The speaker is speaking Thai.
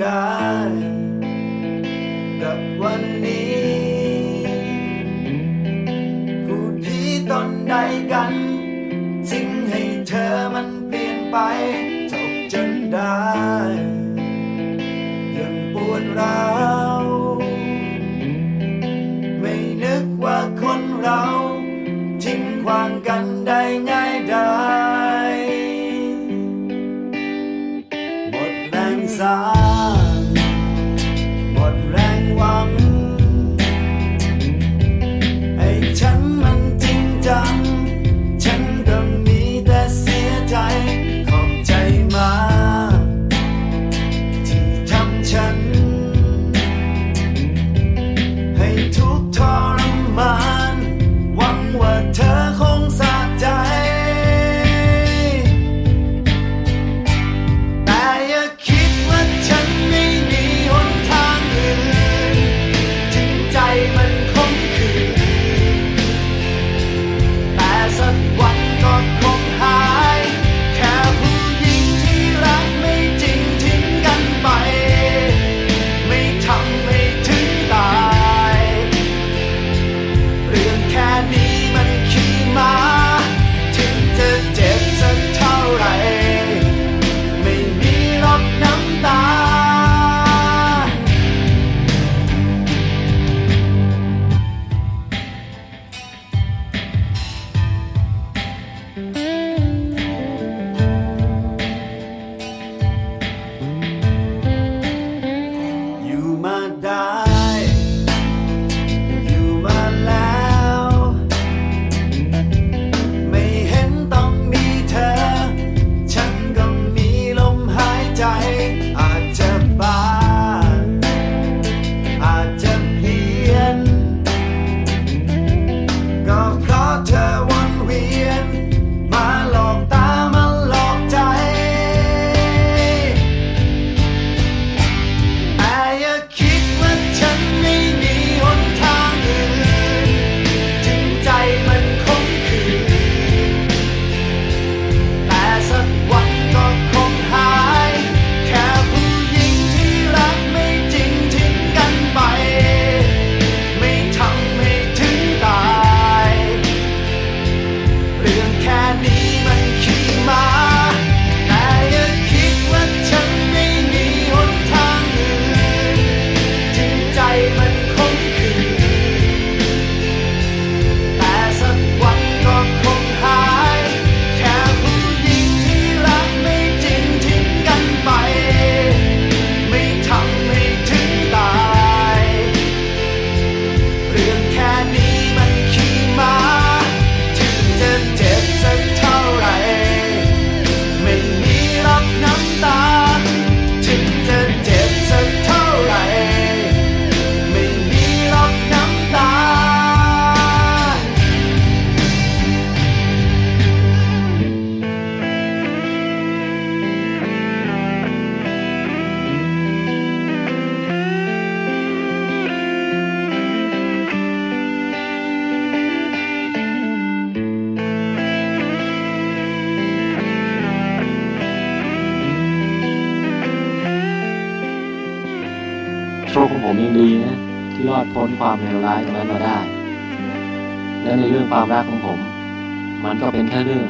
ได้ กับวันนี้พูดผีตนใดกันสิ่งให้เธอมันเปลี่ยนไป จบจนได้ ยังปวดร้าวไม่นึกว่าคนเราทิ้งความกันได้ง่ายดาย side. ของผมยังดีนะที่รอดพ้นความเลวร้ายตรงนั้นมาได้ และในเรื่องความรักของผม มันก็เป็นแค่เรื่อง